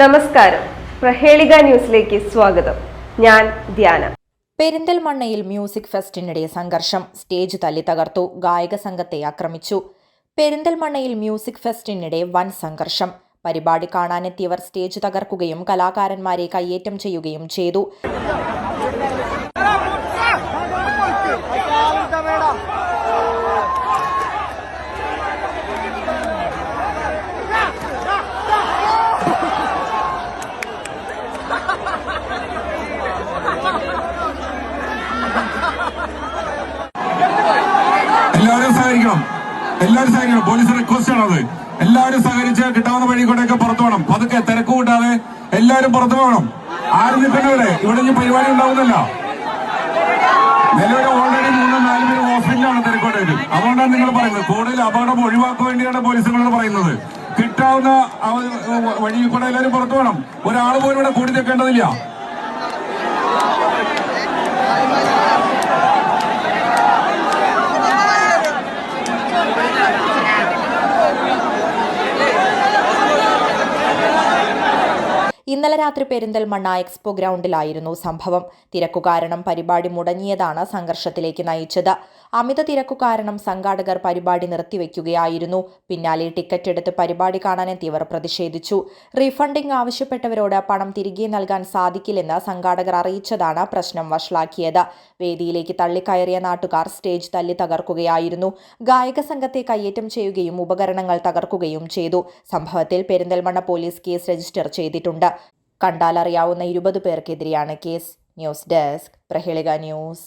നമസ്കാരം. പ്രഹേളിക ന്യൂസിലേക്ക് സ്വാഗതം. ഞാൻ ധ്യാന. പെരിന്തൽമണ്ണയിൽ മ്യൂസിക് ഫെസ്റ്റിനിടെ സംഘർഷം. സ്റ്റേജ് തല്ലി തകർത്തു. ഗായക സംഘത്തെ ആക്രമിച്ചു. പെരിന്തൽമണ്ണയിൽ മ്യൂസിക് ഫെസ്റ്റിനിടെ വൻ സംഘർഷം. പരിപാടി കാണാനെത്തിയവർ സ്റ്റേജ് തകർക്കുകയും കലാകാരന്മാരെ കയ്യേറ്റം ചെയ്യുകയും ചെയ്തു. എല്ലാവരും സഹകരിക്കണം. എല്ലാവരും സഹകരിക്കണം. പോലീസ് റിക്വസ്റ്റ് ആണത് എല്ലാവരും സഹകരിച്ച് കിട്ടാവുന്ന വഴി കൂടെയൊക്കെ പുറത്തു പോകണം. പതുക്കെ തിരക്ക് കൂട്ടാതെ എല്ലാവരും പുറത്തു പോകണം. ആരും നിൽക്കണ്ട ഇവിടെ. ഇനി പരിപാടി ഉണ്ടാവുന്നില്ല. നിലവിലെ ഓൾറെഡി മൂന്നും നാല് പേര് ഹോസ്പിറ്റലിലാണ് തിരക്കോട്ടേക്ക്. അതുകൊണ്ടാണ് നിങ്ങൾ പറയുന്നത്. കൂടുതൽ അപകടം ഒഴിവാക്കാൻ വേണ്ടിയാണ് പോലീസുകളോട് പറയുന്നത്. അവ- വഴി കൂടെ എല്ലാവരും പുറത്തു വേണം ഒരാൾ പോലും ഇവിടെ കൂടി നിൽക്കേണ്ടതില്ല. ഇന്നലെ രാത്രി പെരിന്തൽമണ്ണ എക്സ്പോ ഗ്രൗണ്ടിലായിരുന്നു സംഭവം. തിരക്കു കാരണം പരിപാടി മുടങ്ങിയതാണ് സംഘർഷത്തിലേക്ക് നയിച്ചത്. അമിത തിരക്കു കാരണം സംഘാടകർ പരിപാടി നിർത്തിവെക്കുകയായിരുന്നു. പിന്നാലെ ടിക്കറ്റ് എടുത്ത് പരിപാടി കാണാനെത്തിയവർ പ്രതിഷേധിച്ചു. റീഫണ്ടിംഗ് ആവശ്യപ്പെട്ടവരോട് പണം തിരികെ നൽകാൻ സാധിക്കില്ലെന്ന് സംഘാടകർ അറിയിച്ചതാണ് പ്രശ്നം വഷളാക്കിയത്. വേദിയിലേക്ക് തള്ളിക്കയറിയ നാട്ടുകാർ സ്റ്റേജ് തല്ലി തകർക്കുകയായിരുന്നു. ഗായക സംഘത്തെ കയ്യേറ്റം ചെയ്യുകയും ഉപകരണങ്ങൾ തകർക്കുകയും ചെയ്തു. സംഭവത്തിൽ പെരിന്തൽമണ്ണ പോലീസ് കേസ് രജിസ്റ്റർ ചെയ്തിട്ടുണ്ട്. കണ്ടാലറിയാവുന്ന ഇരുപത് പേർക്കെതിരെയാണ് case. News desk. Prahelika news.